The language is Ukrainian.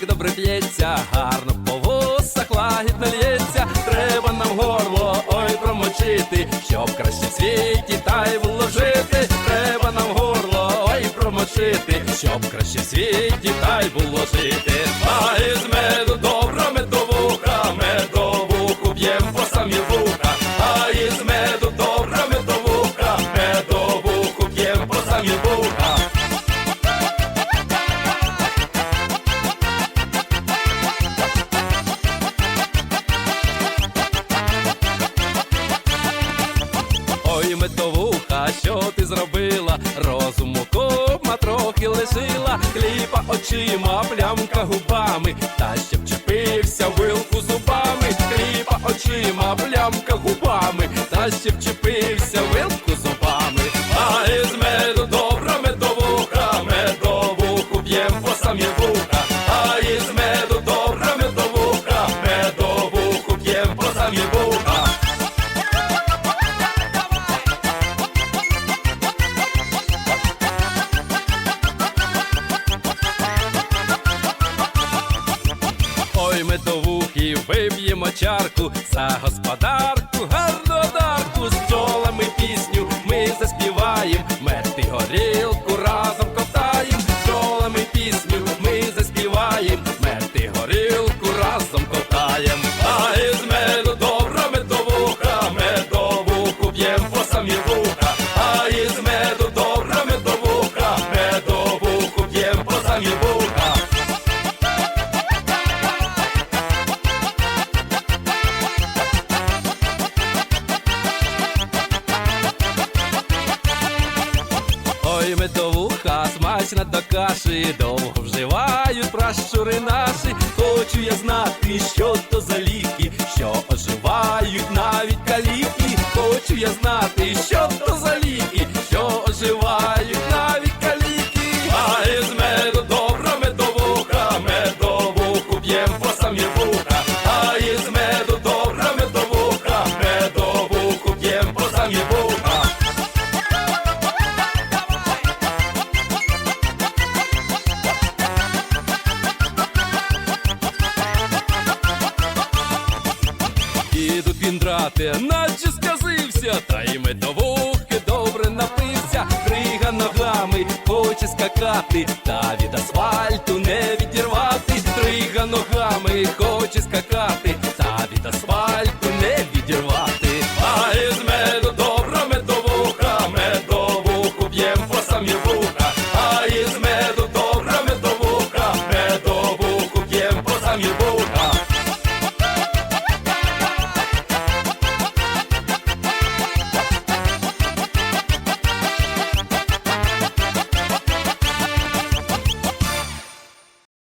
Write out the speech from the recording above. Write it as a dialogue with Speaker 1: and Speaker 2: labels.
Speaker 1: так добре п'ється, гарно по вусах лагідно л'ється, треба нам горло, ой промочити, щоб краще в світі та й вложити, треба нам горло, ой промочити, щоб краще в світі та й було а із меду добре. Ой, медовуха, що ти зробила? Розуму кома трохи лишила, хліба очима, плямка губами, та ще вчепився вилку зубами, хліба очима, плямка губами, та ще вчепився чарку за господарку, гарну дарку, з пчолами пісню ми заспіваєм, мети горілку Ой, медовуха, смачна до каші, довго вживають пращури наші. Хочу я знати, що то за ліки, що оживають навіть каліки. Хочу я знати, що то за ліки, кіндрате, наче сказився, та й медовухи добре напився, крига ногами хоче скакати, та від асфальту не відірвати, Крига ногами хоче скакати, та від асфальту не відірвати, а із меду добра медовуха, медовуху б'єм по самі вуха, а із меду добра медовуха, медовуху б'єм по самі вуха.